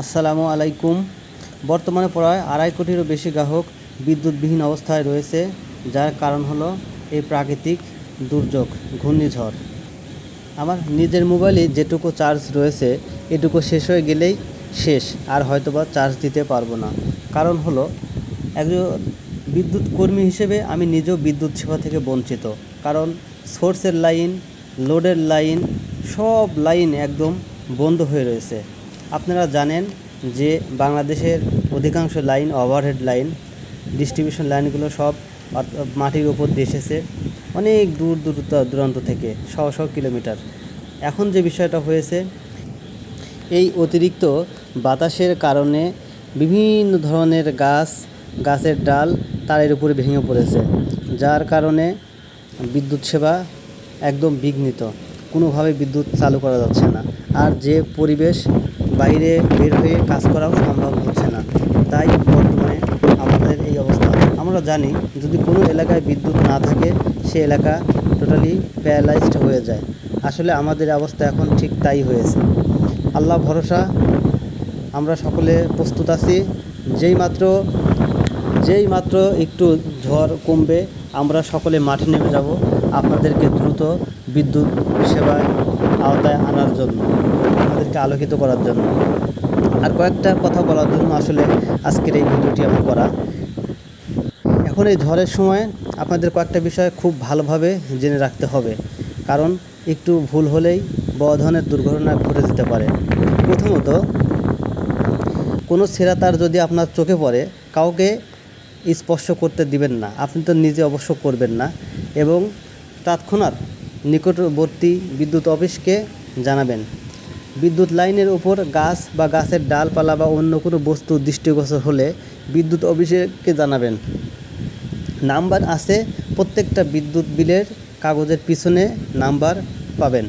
আসসালামু আলাইকুম। বর্তমানে প্রায় আড়াই কোটিরও বেশি গ্রাহক বিদ্যুৎবিহীন অবস্থায় রয়েছে, যার কারণ হলো এই প্রাকৃতিক দুর্যোগ, ঘূর্ণিঝড়। আমার নিজের মোবাইলে যেটুকু চার্জ রয়েছে, এটুকু শেষ হয়ে গেলেই শেষ, আর হয়তোবা চার্জ দিতে পারব না। কারণ হলো, একজন বিদ্যুৎ কর্মী হিসেবে আমি নিজেও বিদ্যুৎ সেবা থেকে বঞ্চিত। কারণ সোর্সের লাইন, লোডের লাইন, সব লাইন একদম বন্ধ হয়ে রয়েছে। আপনারা জানেন যে বাংলাদেশের অধিকাংশ লাইন ওভারহেড লাইন ডিস্ট্রিবিউশন লাইনগুলো সব মাটির উপর দিয়ে এসেছে। অনেক দূর দূর দূরান্ত থেকে শ শ কিলোমিটার। এখন যে বিষয়টা হয়েছে, এই অতিরিক্ত বাতাসের কারণে বিভিন্ন ধরনের গাছ, গাছের ডাল তারের উপরে ভেঙে পড়েছে, যার কারণে বিদ্যুৎ সেবা একদম বিঘ্নিত। কোনোভাবে বিদ্যুৎ চালু করা যাচ্ছে না। আর যে পরিবেশ বাইরে বের হয়ে কাজ করাও সম্ভব হচ্ছে না। তাই বর্তমানে আমাদের এই অবস্থা। আমরা জানি, যদি কোনো এলাকায় বিদ্যুৎ না থাকে, সে এলাকা টোটালি প্যারালাইজড হয়ে যায়। আসলে আমাদের অবস্থা এখন ঠিক তাই হয়েছে। আল্লাহ ভরসা, আমরা সকলে প্রস্তুত আছি। যেই মাত্র যেই মাত্র একটু ঝড় কমবে, আমরা সকলে মাঠে নেমে যাব। আপনাদেরকে দ্রুত বিদ্যুৎ সেবায় আওতায় আনার জন্য, আমাদেরকে আলোকিত করার জন্য। আর কয়েকটা কথা বলার জন্য আসলে আজকের এই ভিডিওটি আমার করা। এখন এই ঝড়ের সময় আপনাদের কয়েকটা বিষয় খুব ভালোভাবে জেনে রাখতে হবে। কারণ একটু ভুল হলেই বড় ধরনের দুর্ঘটনা ঘটে যেতে পারে। প্রথমত, কোনো ছেঁড়া তার যদি আপনার চোখে পড়ে, কাউকে স্পর্শ করতে দিবেন না। আপনি তো নিজে অবশ্য করবেন না। এবং তৎক্ষণাৎ নিকটবর্তী বিদ্যুৎ অফিসকে জানাবেন। বিদ্যুৎ লাইনের উপর গাছ বা গাছের ডালপালা বা অন্য কোনো বস্তু দৃষ্টিগোচর হলে বিদ্যুৎ অফিসকে জানাবেন। নাম্বার আছে, প্রত্যেকটা বিদ্যুৎ বিলের কাগজের পিছনে নাম্বার পাবেন।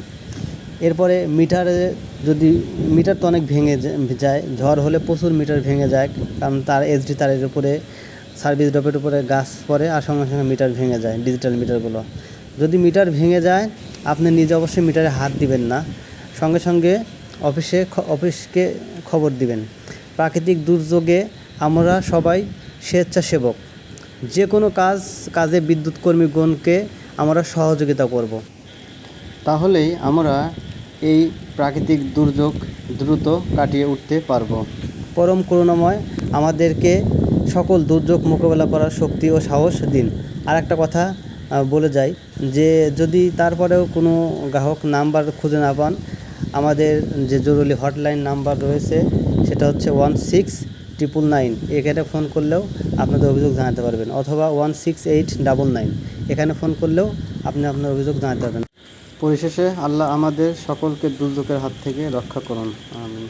এরপরে মিটারে যদি মিটার তো অনেক ভেঙে যায়, ঝড় হলে প্রচুর মিটার ভেঙে যায়, কারণ তার এসডি তারের উপরে, সার্ভিস ড্রপের উপরে গাছ পড়ে আর সঙ্গে সঙ্গে মিটার ভেঙে যায়, ডিজিটাল মিটারগুলো। যদি মিটার ভেঙে যায়, আপনি নিজে অবশ্যই মিটারে হাত দিবেন না। সঙ্গে সঙ্গে অফিসে অফিসকে খবর দিবেন। প্রাকৃতিক দুর্যোগে আমরা সবাই স্বেচ্ছাসেবক। যে কোনো কাজ, কাজে বিদ্যুৎ কর্মীগণকে আমরা সহযোগিতা করব। তাহলেই আমরা এই প্রাকৃতিক দুর্যোগ দ্রুত কাটিয়ে উঠতে পারব। পরম করুণাময়, আমাদেরকে সকল দুর্যোগ মোকাবেলা করার শক্তি ও সাহস দিন। আর একটা কথা বলে যাই যে যদি তারপরেও কোনো গ্রাহক নাম্বার খুঁজে না পান, আমাদের যে জরুরি হটলাইন নাম্বার রয়েছে, সেটা হচ্ছে ওয়ান সিক্স ট্রিপল নাইন। এখানে ফোন করলেও আপনাদের অভিযোগ জানাতে পারবেন, অথবা one six eight double nine. এখানে ফোন করলেও আপনি আপনার অভিযোগ জানাতে পারবেন। পরিশেষে, আল্লাহ আমাদের সকলকে দুর্যোগের হাত থেকে রক্ষা করুন। আমিন।